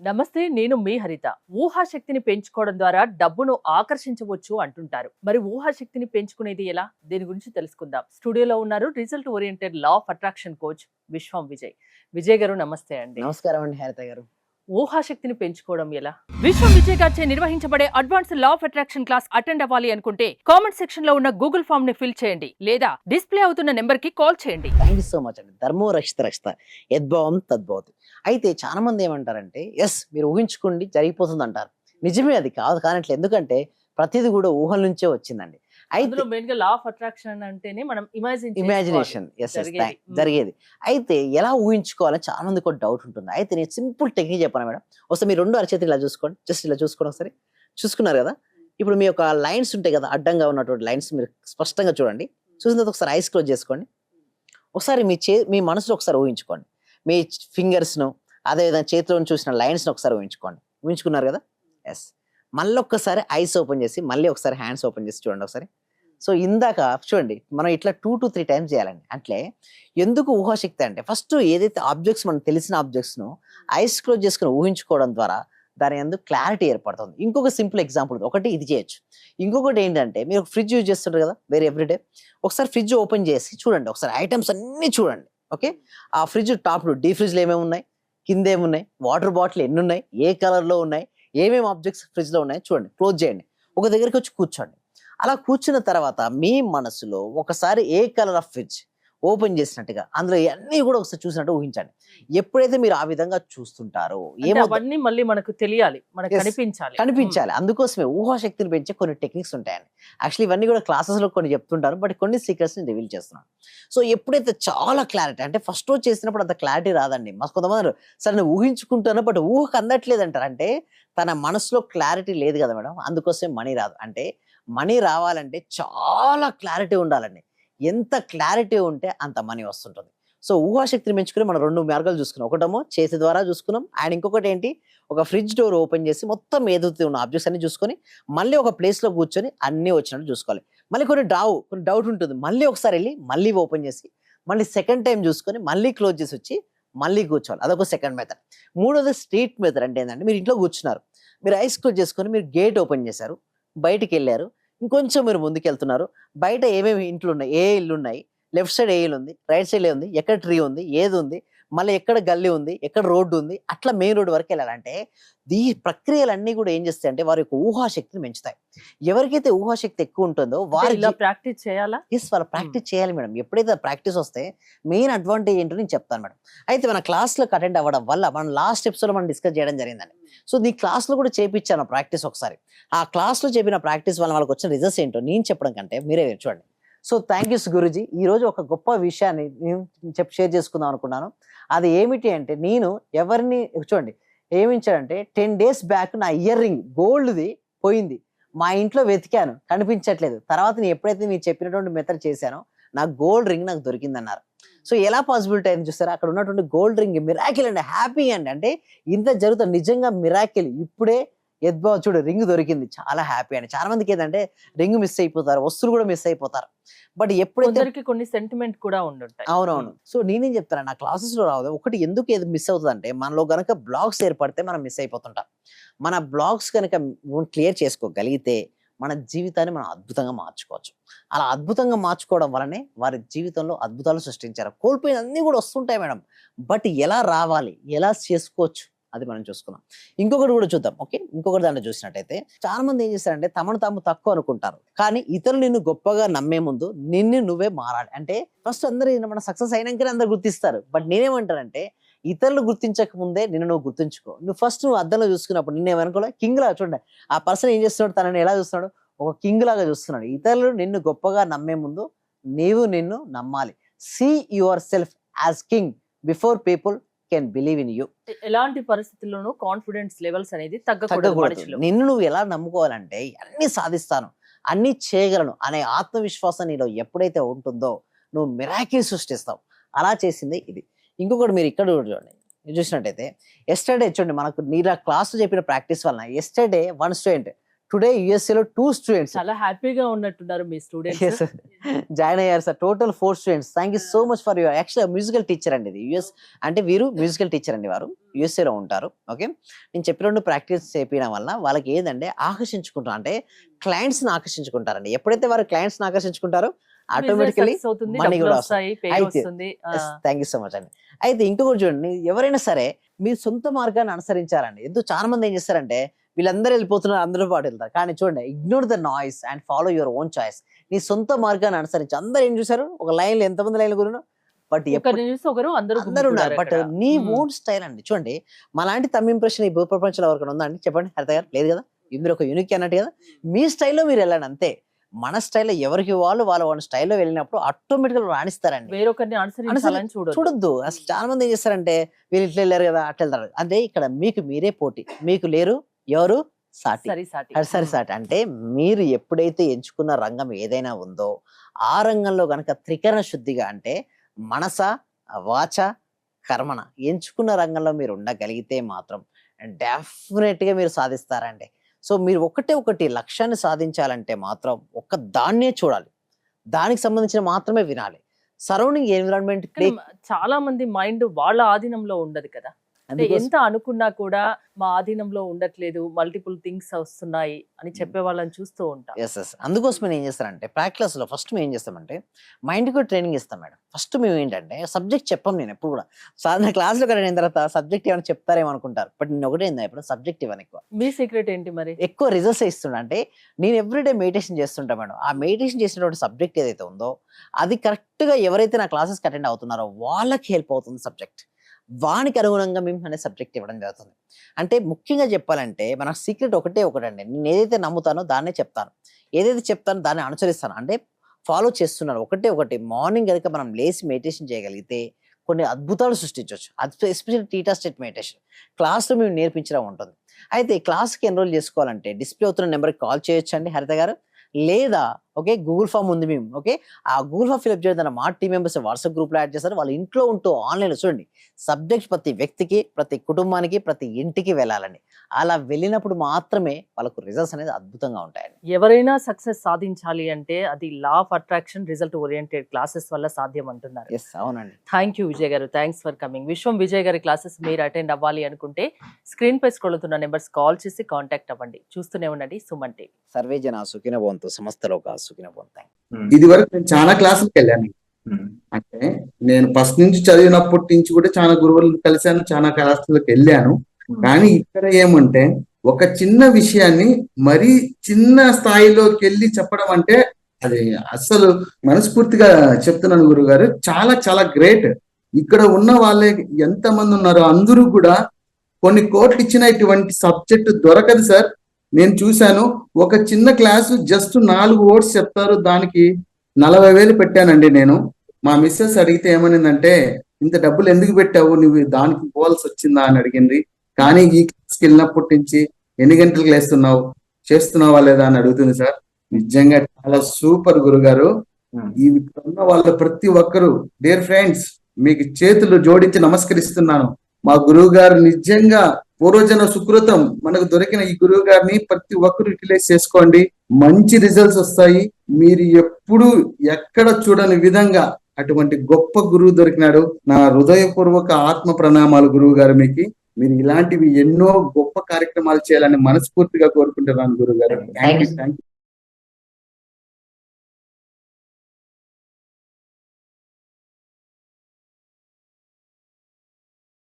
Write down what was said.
నమస్తే నేను మీ హరిత. ఊహాశక్తిని పెంచుకోవడం ద్వారా డబ్బును ఆకర్షించవచ్చు అంటుంటారు. మరి ఊహాశక్తిని పెంచుకునేది ఎలా? దీని గురించి తెలుసుకుందాం. స్టూడియోలో ఉన్నారు result oriented law of attraction coach Viswam Vijay. Vijay garu నమస్తే అండి. నమస్కారం అండి హరిత గారు. ఊహాశక్తిని పెంచుకోవడం ఎలా? విశ్వం విజయ్ గారిచే నిర్వహించబడే advance law of attraction class attend అవ్వాలి అనుకుంటే కామెంట్ సెక్షన్లో ఉన్న గూగుల్ ఫామ్ని ఫిల్ చేయండి. లేదా డిస్ప్లే అవుతున్న నెంబర్కి కాల్ చేయండి. థ్యాంక్ యూ సో మచ్ అండి. ధర్మో రక్షిత రక్షిత. యద్భావం తద్భవతి. అయితే చాలా మంది ఏమంటారంటే ఎస్ మీరు ఊహించుకోండి జరిగిపోతుంది అంటారు నిజమే అది కాదు కానట్లేదు ఎందుకంటే ప్రతిదీ కూడా ఊహల నుంచే వచ్చిందండి. అయితే అందులో మెయిన్గా లా ఆఫ్ అట్రాక్షన్ అంటేనే మనం ఇమాజిన్ ఇమాజినేషన్ ఎస్ ఎస్ జరిగేది. మ్మ్. జరిగేది. అయితే ఎలా ఊహించుకోవాలని చాలా మందికి ఒక డౌట్ ఉంటుంది. అయితే నేను సింపుల్ టెక్నిక్ చెప్పాను మేడం? ఒకసారి మీరు రెండు అరచేతులు ఇలా చూసుకోండి. జస్ట్ ఇలా చూసుకోండి ఒకసారి. చూసుకున్నారు కదా? ఇప్పుడు మీ యొక్క లైన్స్ ఉంటాయి కదా అడ్డంగా ఉన్నటువంటి లైన్స్ మీరు స్పష్టంగా చూడండి. చూసిన తర్వాత ఒకసారి ఐస్ క్లోజ్ చేసుకోండి. ఒకసారి మీ చే మీ మనసులో ఒకసారి ఊహించుకోండి. మీ ఫింగర్స్ను అదేవిధంగా చేతిలో చూసిన లైన్స్ని ఒకసారి ఊహించుకోండి. ఊహించుకున్నారు కదా? ఎస్ మళ్ళీ ఒక్కసారి ఐస్ ఓపెన్ చేసి మళ్ళీ ఒకసారి హ్యాండ్స్ ఓపెన్ చేసి చూడండి ఒకసారి. సో ఇందాక చూడండి మనం ఇట్లా టూ టు త్రీ టైమ్స్ చేయాలండి. అట్లే ఎందుకు ఊహాశక్తి అంటే ఫస్ట్ ఏదైతే ఆబ్జెక్ట్స్ మనకు తెలిసిన ఆబ్జెక్ట్స్ను ఐస్ క్లోజ్ చేసుకుని ఊహించుకోవడం ద్వారా దాని ఎందుకు క్లారిటీ ఏర్పడుతుంది. ఇంకొక సింపుల్ ఎగ్జాంపుల్ ఒకటి ఇది చేయొచ్చు. ఇంకొకటి ఏంటంటే మీరు ఒక ఫ్రిడ్జ్ యూజ్ చేస్తుంటారు కదా వేరే ఎవ్రీడే. ఒకసారి ఫ్రిడ్జ్ ఓపెన్ చేసి చూడండి. ఒకసారి ఐటమ్స్ అన్నీ చూడండి. ఓకే? ఆ ఫ్రిడ్జ్ టాప్లు డీ ఫ్రిడ్జ్లో ఏమేమి ఉన్నాయి? కింద ఏమున్నాయి? వాటర్ బాటిల్ ఎన్ని ఉన్నాయి ఏ కలర్లో ఉన్నాయి? ఏమేమి ఆబ్జెక్ట్స్ ఫ్రిడ్జ్లో ఉన్నాయి? చూడండి క్లోజ్ చేయండి. ఒక దగ్గరికి వచ్చి కూర్చోండి. అలా కూర్చున్న తర్వాత మీ మనసులో ఒకసారి ఏ కలర్ ఆఫ్ ఫ్రిడ్జ్? ఓపెన్ చేసినట్టుగా. అందులో అన్నీ కూడా ఒకసారి చూసినట్టు ఊహించండి. ఎప్పుడైతే మీరు ఆ విధంగా చూస్తుంటారో అంటే ఏమో అవన్నీ మళ్ళీ మనకు తెలియాలి. మనకు. కనిపించాలి. కనిపించాలి. అందుకోసమే ఊహాశక్తిని పెంచే కొన్ని టెక్నిక్స్ ఉంటాయండి. యాక్చువల్లీ ఇవన్నీ కూడా classes లో కొన్ని చెప్తుంటారు బట్ కొన్ని సీక్రెట్స్ని రివీల్ చేస్తున్నాను. సో ఎప్పుడైతే చాలా క్లారిటీ అంటే ఫస్ట్ రోజు చేసినప్పుడు అంత క్లారిటీ రాదండి. మాకు కొంతమంది సరే నేను ఊహించుకుంటాను బట్ ఊహకు అందట్లేదు అంటారు అంటే తన మనసులో క్లారిటీ లేదు కదా మేడం. అందుకోసమే మనీ రాదు. అంటే మనీ రావాలంటే చాలా క్లారిటీ ఉండాలండి. ఎంత క్లారిటీ ఉంటే అంత మనీ వస్తుంటుంది. సో ఊహాశక్తిని పెంచుకుని మనం రెండు మార్గాలు చూసుకున్నాం. ఒకటేమో చేతి ద్వారా చూసుకున్నాం. అండ్ ఇంకొకటి ఏంటి? ఒక ఫ్రిడ్జ్ డోర్ ఓపెన్ చేసి మొత్తం ఏదైతే ఉన్న ఆబ్జెక్ట్స్ అన్ని చూసుకొని మళ్ళీ ఒక ప్లేస్లో కూర్చొని అన్నీ వచ్చినట్టు చూసుకోవాలి. మళ్ళీ కొన్ని డావు కొన్ని డౌట్ ఉంటుంది. మళ్ళీ ఒకసారి వెళ్ళి మళ్ళీ ఓపెన్ చేసి మళ్ళీ సెకండ్ టైం చూసుకొని మళ్ళీ క్లోజ్ చేసి వచ్చి మళ్ళీ కూర్చోవాలి. అదొక సెకండ్ మెథడ్ మూడోది స్ట్రీట్ మెథడ్ అంటే ఏంటంటే మీరు ఇంట్లో కూర్చున్నారు. మీరు ఐస్ క్లోజ్ చేసుకొని మీరు గేట్ ఓపెన్ చేశారు. బయటికి వెళ్ళారు. ఇంకొంచెం మీరు ముందుకెళ్తున్నారు. బయట ఏమేమి ఇంట్లు ఉన్నాయి ఏ ఇల్లు ఉన్నాయి లెఫ్ట్ సైడ్ ఏ ఇల్లు ఉంది రైట్ సైడ్ ఏ ఉంది? ఎక్కడ ట్రీ ఉంది? ఏది ఉంది? మళ్ళీ ఎక్కడ గల్లీ ఉంది ఎక్కడ రోడ్డు ఉంది అట్లా మెయిన్ రోడ్ వరకు వెళ్ళాలంటే ఈ ప్రక్రియలన్నీ కూడా ఏం చేస్తాయి అంటే వారి యొక్క ఊహాశక్తిని పెంచుతాయి. ఎవరికైతే ఊహాశక్తి ఎక్కువ ఉంటుందో వారి ఇలా ప్రాక్టీస్ చేయాలా? ఎస్ వాళ్ళు ప్రాక్టీస్ చేయాలి మేడం. ఎప్పుడైతే ప్రాక్టీస్ వస్తే మెయిన్ అడ్వాంటేజ్ ఏంటో నేను చెప్తాను మేడం. అయితే మన క్లాస్లోకి అటెండ్ అవ్వడం వల్ల మనం లాస్ట్ ఎపిసోడ్ మనం డిస్కస్ చేయడం జరిగిందండి. సో నీ క్లాస్లో కూడా చేపించాను ప్రాక్టీస్ ఒకసారి. ఆ క్లాస్లో చెప్పిన ప్రాక్టీస్ వల్ల వాళ్ళకి వచ్చిన రిజల్ట్స్ ఏంటో నేను చెప్పడం కంటే మీరే చూడండి. So thank you Guruji. ఈరోజు ఒక గొప్ప విషయాన్ని నేను చెప్పి షేర్ చేసుకుందాం అనుకున్నాను. అది ఏమిటి అంటే నేను ఎవరిని చూడండి ఏమించాడంటే టెన్ డేస్ బ్యాక్ నా ఇయర్ రింగ్ గోల్డ్ది పోయింది. మా ఇంట్లో వెతికాను కనిపించట్లేదు. తర్వాత నేను ఎప్పుడైతే మీరు చెప్పినటువంటి మెథడ్ చేశానో నాకు గోల్డ్ రింగ్ నాకు దొరికిందన్నారు. సో ఎలా పాసిబిలిటీ అయింది చూసారా అక్కడ ఉన్నటువంటి గోల్డ్ రింగ్ మిరాకిల్ అండి హ్యాపీ అండి అంటే ఇంత జరుగుతుంది నిజంగా మిరాకిల్ ఇప్పుడే ఎద్బావ చూడు రింగ్ దొరికింది. చాలా హ్యాపీ అండి. చాలా మందికి ఏంటంటే రింగ్ మిస్ అయిపోతారు వస్తువులు కూడా మిస్ అయిపోతారు. బట్ ఎప్పుడైతే కొన్ని సెంటిమెంట్ కూడా ఉండుంటాయి. అవునవును. సో నేనేం చెప్తాను నా క్లాసెస్లో రావద్దు. ఒకటి ఎందుకు ఏది మిస్ అవుతుంది అంటే మనలో గనక బ్లాగ్స్ ఏర్పడితే మనం మిస్ అయిపోతుంటాం. మన బ్లాగ్స్ కనుక క్లియర్ చేసుకోగలిగితే మన జీవితాన్ని మనం అద్భుతంగా మార్చుకోవచ్చు. అలా అద్భుతంగా మార్చుకోవడం వల్లనే వారి జీవితంలో అద్భుతాలు సృష్టించారు. కోల్పోయిన అన్ని కూడా వస్తుంటాయి మేడం. బట్ ఎలా రావాలి? ఎలా చేసుకోవచ్చు? అది మనం చూసుకున్నాం ఇంకొకటి కూడా చూద్దాం ఓకే? ఇంకొకటి దాంట్లో చూసినట్టయితే చాలా మంది ఏం చేస్తారంటే తమను తాము తక్కువ అనుకుంటారు. కానీ ఇతరులు నిన్ను గొప్పగా నమ్మే ముందు నిన్ను నువ్వే మారాలి. అంటే ఫస్ట్ అందరూ మన సక్సెస్ అయినాకనే అందరు గుర్తిస్తారు. బట్ నేనేమంటానంటే ఇతరులు గుర్తించక ముందే నిన్ను నువ్వు గుర్తుంచుకో. నువ్వు ఫస్ట్ నువ్వు అద్దంలో చూసుకున్నప్పుడు నిన్ను ఏమనుకోలే కింగ్ లాగా చూడండి. ఆ పర్సన్ ఏం చేస్తున్నాడు? తనని ఎలా చూస్తున్నాడు? ఒక కింగ్ లాగా చూస్తున్నాడు. ఇతరులు నిన్ను గొప్పగా నమ్మే ముందు నీవు నిన్ను నమ్మాలి. See yourself as king before people can believe in you ఎలాంటి పరిస్థితుల్లోనూ కాన్ఫిడెన్స్ లెవెల్స్ అనేది తగ్గకూడదు నిన్ను నువ్వు ఎలా నమ్ముకోవాలంటే అన్ని సాధిస్తాను అన్ని చేయగలను అనే ఆత్మవిశ్వాసం నీలో ఎప్పుడైతే ఉంటుందో నువ్వు మిరాకిల్ సృష్టిస్తావు. అలా చేసింది ఇది. ఇంకొకటి మీరు ఇక్కడ కూడా చూడండి. చూసినట్టయితే ఎస్టర్డే చూడండి మనకు మీరు క్లాస్ చెప్పిన ప్రాక్టీస్ వలన yesterday one student today USA లో టూ స్టూడెంట్స్ చాలా హ్యాపీగా ఉన్నట్టున్నారు మీ స్టూడెంట్స్ జాయిన్ అయ్యారు sir total four students thank you so much for your actual musical teacher అండి ఇది. యుఎస్ అంటే వీరు మ్యూజికల్ టీచర్ అండి వారు. USA లో ఉంటారు. ఓకే నేను చెప్పిన రెండు ప్రాక్టీస్ చేయడం వల్ల వాళ్ళకి ఏంటంటే ఆకర్షించుకుంటారు. అంటే క్లయింట్స్ని ఆకర్షించుకుంటారండి. ఎప్పుడైతే వారు క్లయింట్స్ని ఆకర్షించుకుంటారో ఆటోమేటికలీ డబ్బులు కూడా వస్తుంది. థ్యాంక్ యూ సో మచ్ అండి. అయితే ఇంకొకటి చూడండి ఎవరైనా సరే మీ సొంత మార్గాన్ని అనుసరించాలండి. ఎందుకు చాలా మంది ఏం చేస్తారంటే వీళ్ళందరూ వెళ్ళిపోతున్నారు అందరూ పాటు వెళ్తారు. కానీ చూడండి ignore the noise and follow your own choice నీ సొంత మార్గాన్ని అనుసరించి అందరు ఏం చూసారు ఒక లైన్లో ఎంతమంది లైన్లు గురు బట్ ఒకరు అందరూ అందరు ఉన్నారు. బట్ నీ. ఓన్ స్టైల్ అండి. చూడండి మాలాంటి తమ ఇంప్రెషన్ ఈ భూ ప్రపంచంలో ఎవరికైనా ఉందా అండి? చెప్పండి హరిత గారు. లేదు కదా? ఇందులో ఒక యూనిక్ అన్నట్టు కదా? మీ స్టైల్లో మీరు వెళ్ళండి అంతే. మన స్టైల్లో ఎవరికి వాళ్ళు వాళ్ళ వాళ్ళ స్టైల్లో వెళ్ళినప్పుడు ఆటోమేటిక్గా రాణిస్తారండి. వేరొకరిని చూడొద్దు. అసలు చాలా మంది ఏం చేస్తారంటే వీళ్ళు ఇట్లా వెళ్ళారు కదా అట్లా వెళ్తారు. అదే ఇక్కడ మీకు మీరే పోటీ. మీకు లేరు ఎవరు? సాటి. సరి సాటి. అది సరే సాటి. అంటే మీరు ఎప్పుడైతే ఎంచుకున్న రంగం ఏదైనా ఉందో ఆ రంగంలో గనక త్రికరణ శుద్ధిగా అంటే మనస వాచ కర్మణ ఎంచుకున్న రంగంలో మీరు ఉండగలిగితే మాత్రం డెఫినెట్గా మీరు సాధిస్తారండి. సో మీరు ఒకటే ఒకటి లక్ష్యాన్ని సాధించాలంటే మాత్రం ఒక్క దాన్నే చూడాలి. దానికి సంబంధించిన మాత్రమే వినాలి. సరౌండింగ్ ఎన్విరాన్మెంట్ చాలా మంది మైండ్ వాళ్ళ ఆధీనంలో ఉండదు కదా. అంటే ఎంత అనుకున్నా కూడా మా ఆధీనంలో ఉండట్లేదు మల్టిపుల్ థింగ్స్ వస్తున్నాయి అని చెప్పే వాళ్ళని చూస్తూ ఉంటాం. ఎస్ ఎస్ అందుకోసం నేను ఏం చేస్తానంటే ప్రాక్టీస్లో ఫస్ట్ మేము ఏం చేస్తామంటే మైండ్ కూడా ట్రైనింగ్ ఇస్తాం మేడం. ఫస్ట్ మేము ఏంటంటే సబ్జెక్ట్ చెప్పం నేను ఎప్పుడు కూడా. సాధారణ క్లాస్లో కూడా అయిన తర్వాత సబ్జెక్ట్ ఏమైనా చెప్తారేమో అనుకుంటారు. బట్ నేను ఒకటే ఏందా ఇప్పుడు సబ్జెక్ట్ ఇవ్వను ఎక్కువ. మీ సీక్రెట్ ఏంటి మరి? ఎక్కువ రిజల్ట్స్ ఇస్తున్నా అంటే నేను ఎవ్రీడే మెడిటేషన్ చేస్తుంటా మేడం. ఆ మెడిటేషన్ చేసినటువంటి సబ్జెక్ట్ ఏదైతే ఉందో అది correct గా ఎవరైతే నా క్లాసెస్కి అటెండ్ అవుతున్నారో వాళ్ళకి హెల్ప్ అవుతుంది సబ్జెక్ట్ వానికి అనుగుణంగా మేము అనే సబ్జెక్ట్ ఇవ్వడం జరుగుతుంది. అంటే ముఖ్యంగా చెప్పాలంటే మన సీక్రెట్ ఒకటే ఒకటండి. నేను ఏదైతే నమ్ముతానో దాన్నే చెప్తాను. ఏదైతే చెప్తానో దాన్ని అనుసరిస్తాను. అంటే ఫాలో చేస్తున్నాను ఒకటే ఒకటి. మార్నింగ్ కనుక మనం లేచి మెడిటేషన్ చేయగలిగితే కొన్ని అద్భుతాలు సృష్టించవచ్చు. ఎస్పెషల్ టీటా స్టేట్ మెడిటేషన్ క్లాస్లో మేము నేర్పించడం ఉంటుంది. అయితే క్లాస్కి ఎన్రోల్ చేసుకోవాలంటే డిస్ప్లే అవుతున్న నెంబర్కి కాల్ చేయొచ్చు అండి హరిత గారు. లేదా ఓకే గూగుల్ ఫామ్ ఉంది మేము ఓకే ఆ గూగుల్ ఫామ్ ఫిల్అప్ చేయడం మా టీం మెంబర్స్ వాట్సాప్ గ్రూప్లో యాడ్ చేస్తారు. వాళ్ళ ఇంట్లో ఉంటూ ఆన్లైన్లో చూడండి సబ్జెక్ట్ ప్రతి వ్యక్తికి ప్రతి కుటుంబానికి ప్రతి ఇంటికి వెళ్ళాలండి. అలా వెళ్ళినప్పుడు మాత్రమే వాళ్ళకు రిజల్ట్స్ అనేది అద్భుతంగా ఉంటాయండి. ఎవరైనా సక్సెస్ సాధించాలి అంటే అది law of attraction result oriented classes వల్ల సాధ్యం అంటున్నారు ఎస్ అవునండి. Thank you Vijay garu. Thanks for coming Viswam Vijay గారి క్లాసెస్ మీరు అటెండ్ అవ్వాలి అనుకుంటే స్క్రీన్ పై స్క్రోల్ అవుతున్న నెంబర్స్ కాల్ చేసి కాంటాక్ట్ అవ్వండి. చూస్తూనే ఉండండి. సుమన్ టీవీ. సర్వే జన సుఖిన భవంతు. సమస్తలో ఒక సుఖిన భవంతాయి ఇది వరకు నేను చాలా క్లాసులకు వెళ్ళాను. అంటే నేను ఫస్ట్ నుంచి చదివినప్పటి నుంచి కూడా చాలా గురువులను కలిశాను చాలా క్లాసులకు వెళ్ళాను. కానీ ఇక్కడ ఏమంటే ఒక చిన్న విషయాన్ని మరీ చిన్న స్థాయిలోకి వెళ్ళి చెప్పడం అంటే అది అస్సలు మనస్ఫూర్తిగా చెప్తున్నాను గురుగారు. చాలా చాలా గ్రేట్. ఇక్కడ ఉన్న వాళ్ళే ఎంత మంది ఉన్నారో అందరూ కూడా కొన్ని కోట్లు ఇచ్చిన ఇటువంటి సబ్జెక్ట్ దొరకదు సార్. నేను చూశాను ఒక చిన్న క్లాసు జస్ట్ నాలుగు ఓట్స్ చెప్తారు. దానికి నలభై వేలు పెట్టానండి నేను. మా మిస్సెస్ అడిగితే ఏమనిందంటే ఇంత డబ్బులు ఎందుకు పెట్టావు? నువ్వు దానికి పోవాల్సి వచ్చిందా? అని అడిగింది. కానీ ఈ క్లాస్కి వెళ్ళినప్పటి నుంచి ఎన్ని గంటలకు లేస్తున్నావు? చేస్తున్నావా లేదా అని అడుగుతుంది సార్. నిజంగా చాలా సూపర్ గురుగారు. ఈ ఇక్కడ ఉన్న వాళ్ళ ప్రతి ఒక్కరు డియర్ ఫ్రెండ్స్ మీకు చేతులు జోడించి నమస్కరిస్తున్నాను. మా గురువు గారు నిజంగా పూర్వజన సుకృతం. మనకు దొరికిన ఈ గురువు గారిని ప్రతి ఒక్కరు యూటిలైజ్ చేసుకోండి. మంచి రిజల్ట్స్ వస్తాయి. మీరు ఎప్పుడు ఎక్కడ చూడని విధంగా అటువంటి గొప్ప గురువు దొరికినాడు. నా హృదయపూర్వక ఆత్మ ప్రణామాలు గురువు గారు మీకు. మీరు ఇలాంటివి ఎన్నో గొప్ప కార్యక్రమాలు చేయాలని మనస్ఫూర్తిగా కోరుకుంటున్నాను గురువు గారు థ్యాంక్ యూ థ్యాంక్ యూ